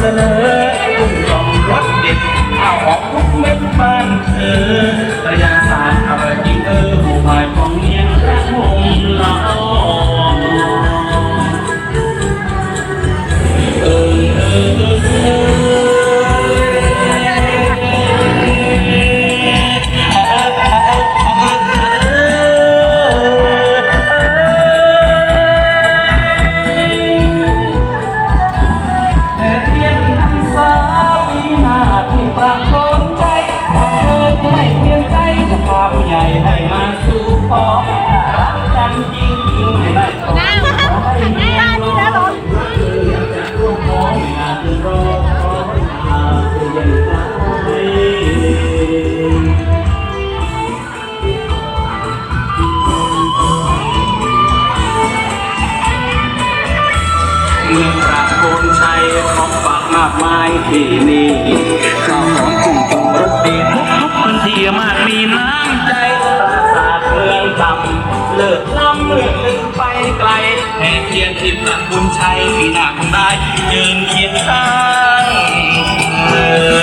ๆ มีประโคนชัยของฝากมากมายที่นี่ข้าวของกุ้งจงรสดีทุกทุกคนที่มากมีน้ำใจตาสาเมืองทำเลิกล้ำเลือกลึกไปไกลแห่เทียนทิพย์ประคุณชัยปีหน้าคงได้ยืนเคียงข้าง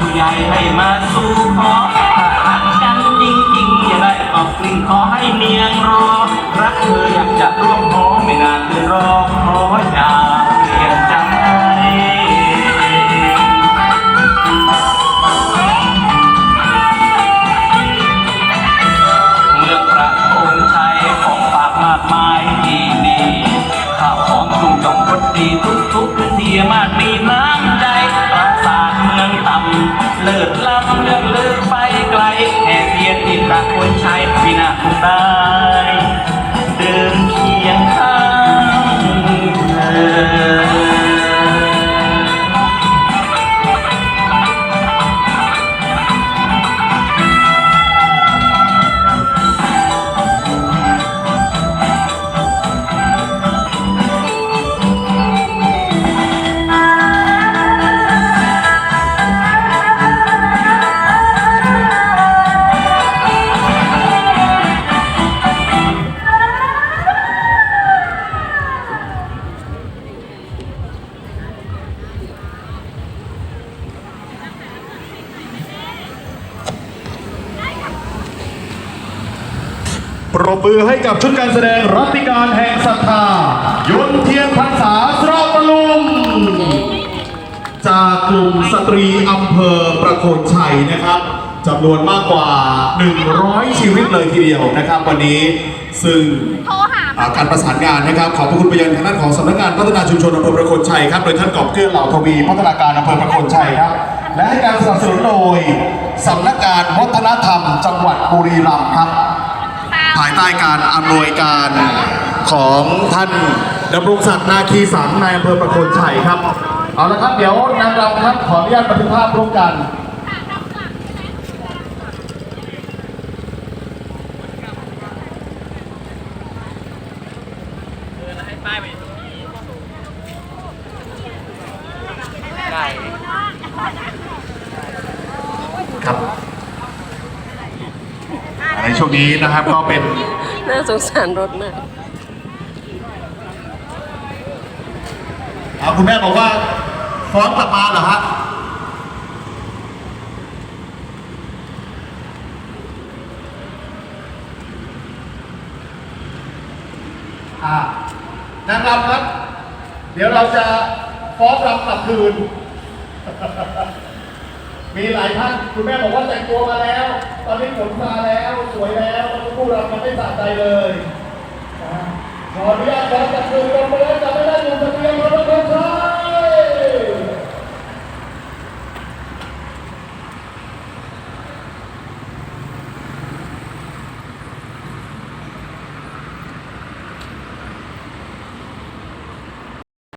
ผู้ใหญ่ให้มาสู่ขอถ้ารักกันจริงๆอย่าได้ออกกลิ่นขอให้เนียงรอ ปรบมือให้กับชุดการแสดงรัติการแห่งศรัทธายนต์เทียนพรรษาสระบลุงจากกลุ่มสตรีอำเภอประโคนชัยนะครับจำนวนมากกว่า 100 ชีวิตเลยทีเดียวนะครับ วันนี้ซึ่งโทรหาอ่าการประสานงานนะครับ ขอบพระคุณไปยังทางด้านของสำนักงานพัฒนาชุมชนอำเภอประโคนชัยครับ โดยท่านกอบเกื้อเหล่าทวีพัฒนาการอำเภอประโคนชัยครับ และให้การสนับสนุนโดยสำนักงานวัฒนธรรม จังหวัดบุรีรัมย์ครับ ภายใต้การอำนวยการของท่านดำรงศักดิ์นาคีสังนายอำเภอประโคนชัยครับ เอาละครับ เดี๋ยวนางรำครับขออนุญาตบันทึกภาพร่วมกันให้ป้ายไปตรงนี้ได้ครับ ในช่วงนี้นะครับก็เป็นน่าสงสารรถมากอ่าคุณแม่บอกว่าฟ้องกลับมาเหรอฮะอ่านางรำครับ เดี๋ยวเราจะฟ้องรำกลับคืน มีหลายท่านคุณแม่บอกว่าแต่งตัวมาแล้ว ตอนนี้ฝนมาแล้ว สวยแล้วผู้รามันไม่สะใจเลย